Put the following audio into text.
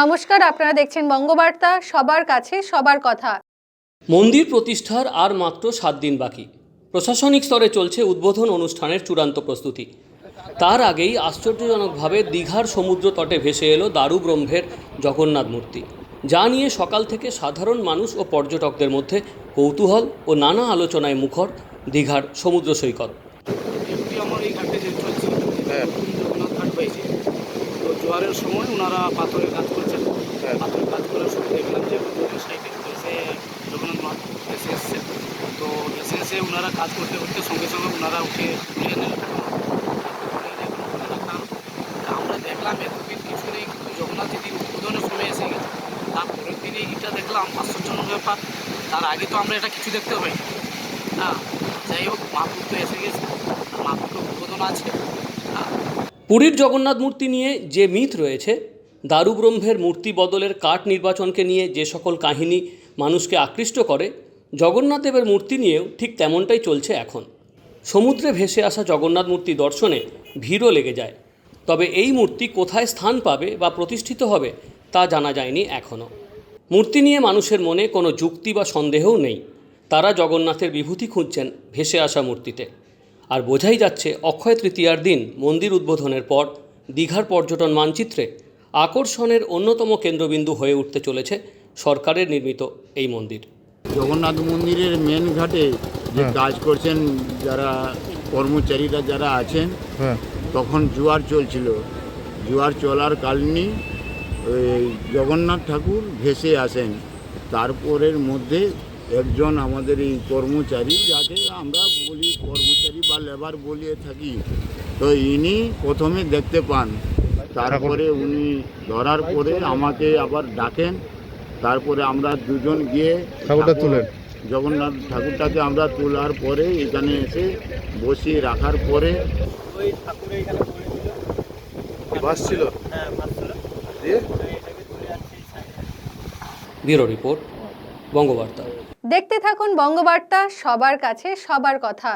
নমস্কার আপনারা দেখছেন বঙ্গবার্তা সবার কাছে সবার কথা। মন্দির প্রতিষ্ঠার আর মাত্র সাত দিন বাকি। প্রশাসনিক স্তরে চলছে উদ্বোধন অনুষ্ঠানের চূড়ান্ত প্রস্তুতি। তার আগেই আশ্চর্যজনকভাবে দীঘার সমুদ্র তটে ভেসে এলো দারু ব্রহ্মের জগন্নাথ মূর্তি। যা নিয়ে সকাল থেকে সাধারণ মানুষ ও পর্যটকদের মধ্যে কৌতূহল ও নানা আলোচনায় মুখর দীঘার সমুদ্র সৈকত। ডিউটি আমার এই ঘাটে যে চলছে জগন্নাথ ঘাট পেয়েছে তো জোয়ারের সময় ওনারা পাথরের কাজ করছেন কাজ করার সময় দেখলাম যে জগন্নাথ মাঠ এসে এসছে তো এসে এসে ওনারা কাজ করতে করতে সঙ্গে সঙ্গে ওনারা উঠে উঠিয়ে নিলেন আমরা দেখলাম এতদিন কিছু নেই কিন্তু জগন্নাথ যেদিন উদ্বোধনের সময় এসে গেছে তারপরের দিনে এটা দেখলাম আশ্চর্যজনক ব্যাপার। তার আগে তো আমরা এটা কিছু দেখতে পাই হ্যাঁ যাই হোক মাহপুর তো এসে গেছে। মাহপুর উদ্বোধন আছে। হ্যাঁ। পুরীর জগন্নাথ মূর্তি নিয়ে যে মিথ রয়েছে দারু ব্রহ্মের মূর্তি বদলের কাঠ নির্বাচনকে নিয়ে যে সকল কাহিনী মানুষকে আকৃষ্ট করে, জগন্নাথ দেবের মূর্তি নিয়েও ঠিক তেমনটাই চলছে এখন। সমুদ্রে ভেসে আসা জগন্নাথ মূর্তি দর্শনে ভিড়ও লেগে যায়। তবে এই মূর্তি কোথায় স্থান পাবে বা প্রতিষ্ঠিত হবে, তা জানা যায়নি এখনও। মূর্তি নিয়ে মানুষের মনে কোনো যুক্তি বা সন্দেহও নেই। তারা জগন্নাথের বিভূতি খুঁজছেন ভেসে আসা মূর্তিতে। আর বোঝাই যাচ্ছে অক্ষয় তৃতীয়ার দিন মন্দির উদ্বোধনের পর দীঘার পর্যটন মানচিত্রে আকর্ষণের অন্যতম কেন্দ্রবিন্দু হয়ে উঠতে চলেছে সরকারের নির্মিত এই মন্দির। জগন্নাথ মন্দিরের মেন ঘাটে যে কাজ করছেন যারা কর্মচারীরা যারা আছেন হ্যাঁ। তখন জোয়ার চলছিল। জোয়ার চলার কালীনই ওই জগন্নাথ ঠাকুর ভেসে আসেন। তারপরের মধ্যে একজন আমাদের এই কর্মচারী যাকে আমরা বলি কর্মচারী বা লেবার বলিয়ে থাকি তো ইনি প্রথমে দেখতে পান তারপরে উনি ধরার পরে আমাকে আবার ডাকেন। তারপরে আমরা দুজন গিয়ে ঠাকুরটা তুলেন। জগন্নাথ ঠাকুরটাকে আমরা তোলার পরে এখানে এসে বসিয়ে রাখার পরে বাস ছিল। দিয়ে? Bureau report Bangabarta. দেখতে থাকুন বঙ্গবার্তা সবার কাছে সবার কথা।